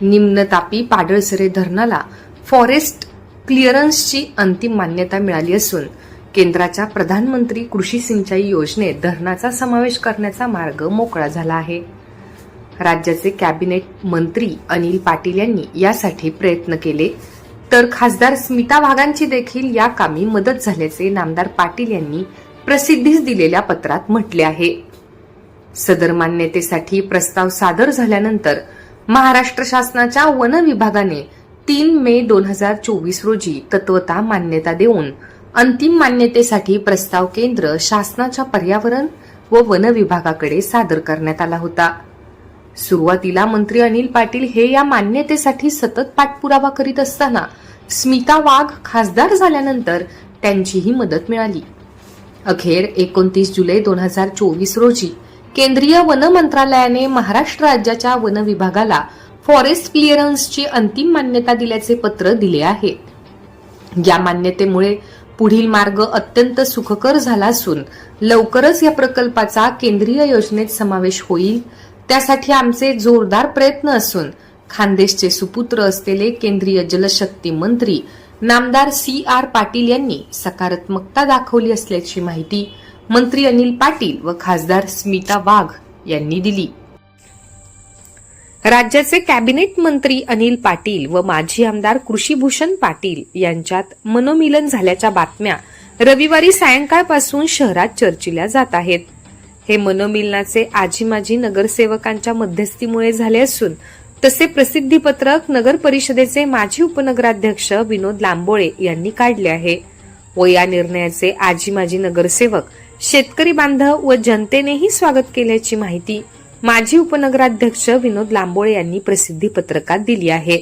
निम्न तापी पाडळसरे धरणाला फॉरेस्ट क्लिअरन्सची अंतिम मान्यता मिळाली असून केंद्राच्या प्रधानमंत्री कृषी सिंचाई योजनेत धरणाचा समावेश करण्याचा मार्ग मोकळा झाला आहे. राज्याचे कॅबिनेट मंत्री अनिल पाटील यांनी यासाठी प्रयत्न केले तर खासदार स्मिता वाघांची देखील या कामी मदत झाल्याचे नामदार पाटील यांनी प्रसिद्धीस दिलेल्या पत्रात म्हटले आहे. सदर मान्यतेसाठी प्रस्ताव सादर झाल्यानंतर महाराष्ट्र शासनाच्या वन विभागाने तीन मे दोन हजार चोवीस रोजी तत्वता मान्यता देऊन अंतिम मान्यतेसाठी प्रस्ताव केंद्र शासनाच्या पर्यावरण व वन विभागाकडे सादर करण्यात आला होता. सुरुवातीला मंत्री अनिल पाटील हे या मान्यतेसाठी सतत पाठपुरावा करीत असताना स्मिता वाघ खासदार झाल्यानंतर त्यांचीही मदत मिळाली. अखेर एकोणतीस जुलै दोन हजार चोवीस रोजी केंद्रीय वन मंत्रालयाने महाराष्ट्र राज्याच्या वन विभागाला फॉरेस्ट क्लिअरन्सची अंतिम मान्यता दिल्याचे पत्र दिले आहे. या मान्यतेमुळे पुढील मार्ग अत्यंत सुखकर झाला असून लवकरच या प्रकल्पाचा केंद्रीय योजनेत समावेश होईल. त्यासाठी आमचे जोरदार प्रयत्न असून खानदेशचे सुपुत्र असलेले केंद्रीय जलशक्ती मंत्री नामदार सी आर पाटील यांनी सकारात्मकता दाखवली असल्याची माहिती मंत्री अनिल पाटील व खासदार स्मिता वाघ यांनी दिली. राज्याचे कॅबिनेट मंत्री अनिल पाटील व माजी आमदार कृषीभूषण पाटील यांच्यात मनोमिलन झाल्याच्या बातम्या रविवारी सायंकाळपासून शहरात चर्चिल्या जात आहेत. हे मनोमिलनाचे आजी माजी नगरसेवकांच्या मध्यस्थीमुळे झाले असून तसे प्रसिद्धीपत्रक नगर परिषदेचे माजी उपनगराध्यक्ष विनोद लांबोळे यांनी काढले आहे. व या निर्णयाचे आजी माजी नगरसेवक शेतकरी बांधव व जनतेनेही स्वागत केल्याची माहिती माजी उपनगराध्यक्ष विनोद लांबोळे यांनी प्रसिद्धी पत्रकात दिली आहे.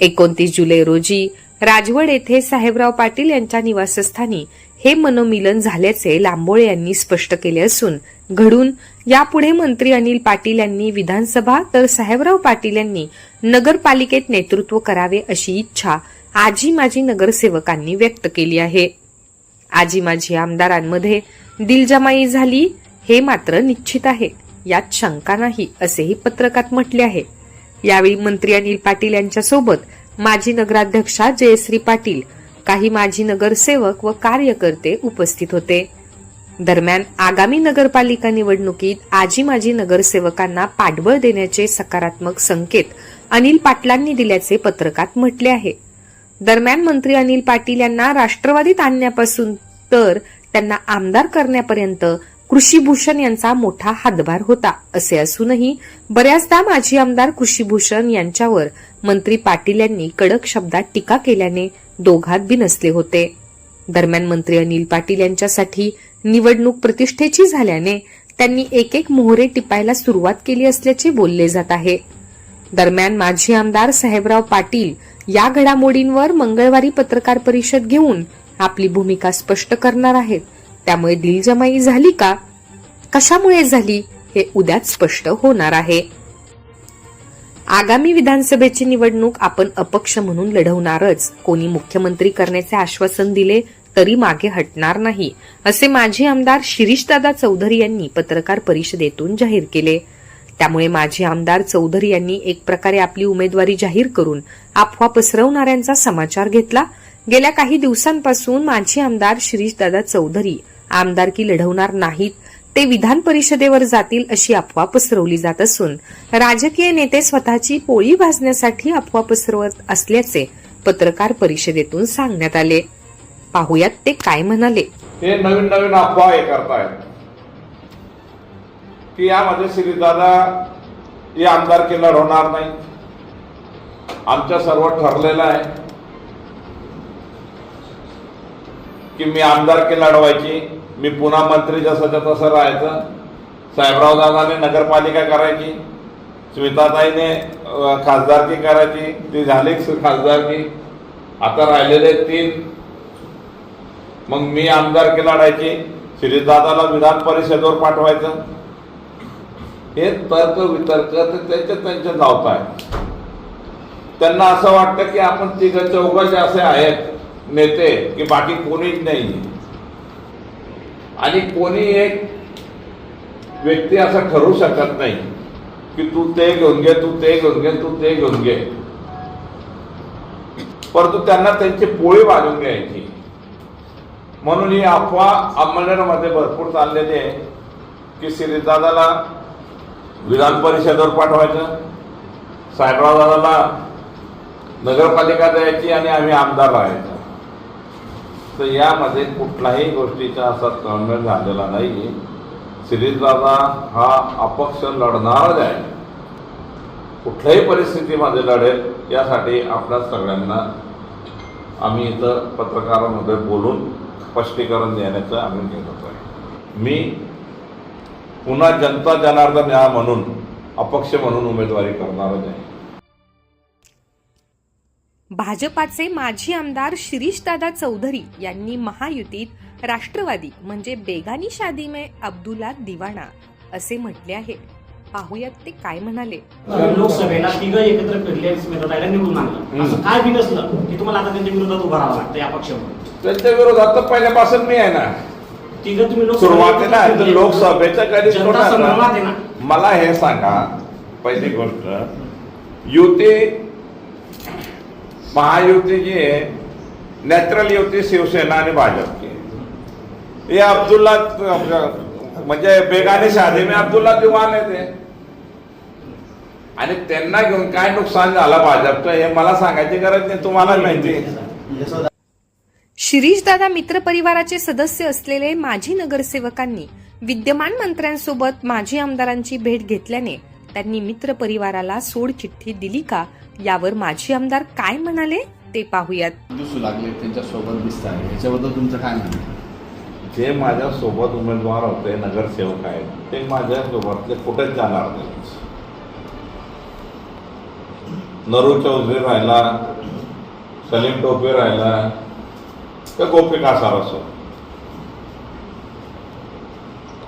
एकोणतीस जुलै रोजी राजवड येथे साहेबराव पाटील यांच्या निवासस्थानी हे मनोमिलन झाल्याचे लांबोळे यांनी स्पष्ट केले असून घडून यापुढे मंत्री अनिल पाटील यांनी विधानसभा तर साहेबराव पाटील यांनी नगरपालिकेत नेतृत्व करावे अशी इच्छा आजी माजी नगरसेवकांनी व्यक्त केली आहे. आजी माजी आमदारांमध्ये दिलजमाई झाली हे मात्र निश्चित आहे. यात शंका नाही असेही पत्रकात म्हटले आहे. यावेळी मंत्री अनिल पाटील यांच्यासोबत माजी नगराध्यक्षा जयश्री पाटील काही माजी नगरसेवक व कार्यकर्ते उपस्थित होते. दरम्यान आगामी नगरपालिका निवडणुकीत आजी माजी नगरसेवकांना पाठबळ देण्याचे सकारात्मक संकेत अनिल पाटलांनी दिल्याचे पत्रकात म्हटले आहे. दरम्यान मंत्री अनिल पाटील यांना राष्ट्रवादीत आणण्यापासून तर त्यांना आमदार करण्यापर्यंत कृषीभूषण यांचा मोठा हातभार होता असे असूनही बऱ्याचदा माजी आमदार कृषीभूषण यांच्यावर मंत्री पाटील यांनी कडक शब्दात टीका केल्याने दोघात बिनसले होते. दरम्यान मंत्री अनिल पाटील यांच्यासाठी निवडणूक प्रतिष्ठेची झाल्याने त्यांनी एक एक मोहरे टिपायला सुरुवात केली असल्याचे बोलले जात आहे. दरम्यान माजी आमदार साहेबराव पाटील या घडामोडींवर मंगळवारी पत्रकार परिषद घेऊन आपली भूमिका स्पष्ट करणार आहेत. त्यामुळे दिलजमाई झाली का? कशामुळे झाली हे उद्याच स्पष्ट होणार आहे. आगामी विधानसभेची निवडणूक आपण अपक्ष म्हणून लढवणारच. कोणी मुख्यमंत्री करण्याचे आश्वासन दिले तरी मागे हटणार नाही असे माजी आमदार शिरीषदादा चौधरी यांनी पत्रकार परिषदेतून जाहीर केले. त्यामुळे माजी आमदार चौधरी यांनी एक प्रकारे आपली उमेदवारी जाहीर करून अफवा पसरवणाऱ्यांचा समाचार घेतला. गेल्या काही दिवसांपासून माजी आमदार शिरीषदादा चौधरी आमदारकी लढवणार नाहीत ते विधान परिषदेवर जातील अशी अफवा पसरवली जात असून राजकीय नेते स्वतःची पोळी भाजण्यासाठी अफवा पसरवत असल्याचे पत्रकार परिषदेतून सांगण्यात आले. पाहुयात ते काय म्हणाले. ते नवीन नवीन अफवा हे करतायत. की यामध्ये श्रीदादा हे आमदारकी लढवणार नाही. आमच्या सर्व ठरलेलं आहे. की मी आमदारकी लढवायची मी पुन्हा मंत्री जसंच्या तसं राहायचं साहेबराव दादाने नगरपालिका करायची स्मिताताईने खासदारकी करायची ती झाली खासदारकी. आता राहिलेले तीन. मग मी आमदारकी लढायची श्रीदादाला विधान परिषदेवर पाठवायचं. हे तर्क वितर्क तर त्यांच्या त्यांच्या धावत आहे. त्यांना असं वाटतं की आपण तिघ चौघ असे आहेत नेते की बाकी कोणीच नाही. आणि कोणी एक व्यक्ती असं ठरू शकत नाही की तू ते घेऊन घे तू ते घेऊन घे तू ते घेऊन घे. परंतु त्यांना त्यांची पोळी बाजून घ्यायची. म्हणून ही अफवा अंमळनेरमध्ये भरपूर चाललेली आहे की श्रीदादाला विधान परिषदेवर पाठवायचं साहेबराव दादाला नगरपालिका द्यायची आणि आम्ही आमदार राहायचं. तर यामध्ये कुठल्याही गोष्टीचा असा तळमेळ झालेला नाही श्रीदादा हा अपक्ष लढणारच आहे. कुठल्याही परिस्थितीमध्ये लढेल यासाठी आपल्या सगळ्यांना आम्ही इथं पत्रकारांमध्ये बोलून स्पष्टीकरण देण्याचं आम्ही घेत आहे मी पुन्हा जनता जनार्दन या म्हणून अपक्ष म्हणून उमेदवारी करणारच आहे. भाजपाचे माजी आमदार शिरीषदादा चौधरी यांनी महायुतीत राष्ट्रवादी म्हणजे बेगानी शादी में अब्दुल्ला दिवाणा असे म्हटले आहे. पाहुयात ते काय म्हणाले. लोकसभेला तिघं एकत्र फिरले स्मिताताईला निवडून आणलं. असं काय बी नसलं की तुम्हाला आता त्यांच्या विरोधात उभं राहावं लागतं या पक्षामध्ये त्यांच्या विरोधात तर पहिल्यापासून मी आहे ना. तिघं तुम्ही सुरुवातीला एकत्र फिरले. लोकसभेचं कधी मला हे सांगा पहिली गोष्ट. युती महायुती जी आहे नॅचरल युती शिवसेना आणि भाजपची हे अब्दुल्ला म्हणजे बेगाने शादी मी अब्दुल्ला दिवान येते आणि त्यांना घेऊन काय नुकसान झालं भाजपचं हे मला सांगायची गरज नाही तुम्हाला माहिती शिरीषदादा मित्र परिवाराचे सदस्य असलेले माजी नगरसेवकांनी विद्यमान मंत्र्यांसोबत माजी आमदारांची भेट घेतल्याने त्यांनी मित्र परिवाराला सोड चिठ्ठी दिली का? यावर माजी आमदार काय म्हणाले? ते पाहुयात. दिसू लागले त्यांच्यासोबत दिसत आहे. याच्याबद्दल तुमचं काय म्हणणं आहे? जे माझ्या सोबत उमेदवार होते नगरसेवक आहेत ते माझ्या सोबतले कुठेच जाणार नाही. नरू चौधरी राहिला सलीम टोपे राहिला तर गोपिका सर असो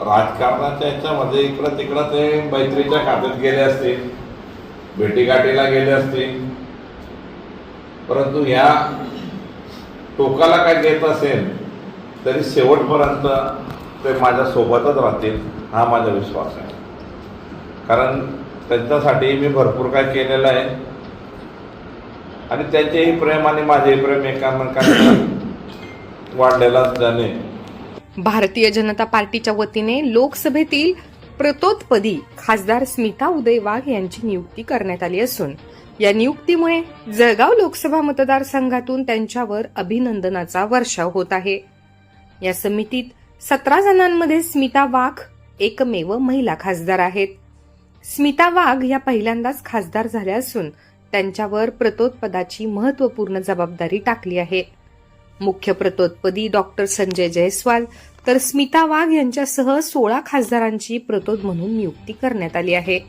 राजकारणाच्या याच्यामध्ये इकडं तिकडं ते मैत्रीच्या खात्यात गेले असतील भेटीगाठीला गेले असतील. परंतु ह्या टोकाला काय घेत असेल तरी शेवटपर्यंत ते माझ्या सोबतच राहतील हा माझा विश्वास आहे. कारण त्यांच्यासाठी मी भरपूर काय केलेलं आहे. आणि त्यांचेही प्रेम आणि माझेही प्रेम एकामेकांना वाढलेलाच जाणे भारतीय जनता पार्टीच्या वतीने लोकसभेतील प्रतोत्पदी खासदार स्मिता उदय वाघ यांची नियुक्ती करण्यात आली असून या नियुक्तीमुळे जळगाव लोकसभा मतदारसंघातून त्यांच्यावर अभिनंदनाचा वर्षाव होत आहे. या समितीत सतरा जणांमध्ये स्मिता वाघ एकमेव महिला खासदार आहेत. स्मिता वाघ या पहिल्यांदाच खासदार झाल्या असून त्यांच्यावर प्रतोत्पदाची महत्त्वपूर्ण जबाबदारी टाकली आहे. मुख्य प्रतोत्पदी डॉक्टर संजय जयस्वाल तर स्मिता वाघ यांच्यासह सोळा खासदारांची प्रतोद म्हणून नियुक्ती करण्यात आली आहे.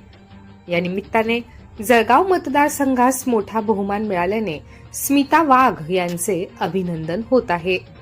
या निमित्ताने जळगाव मतदारसंघास मोठा बहुमान मिळाल्याने स्मिता वाघ यांचे अभिनंदन होत आहे.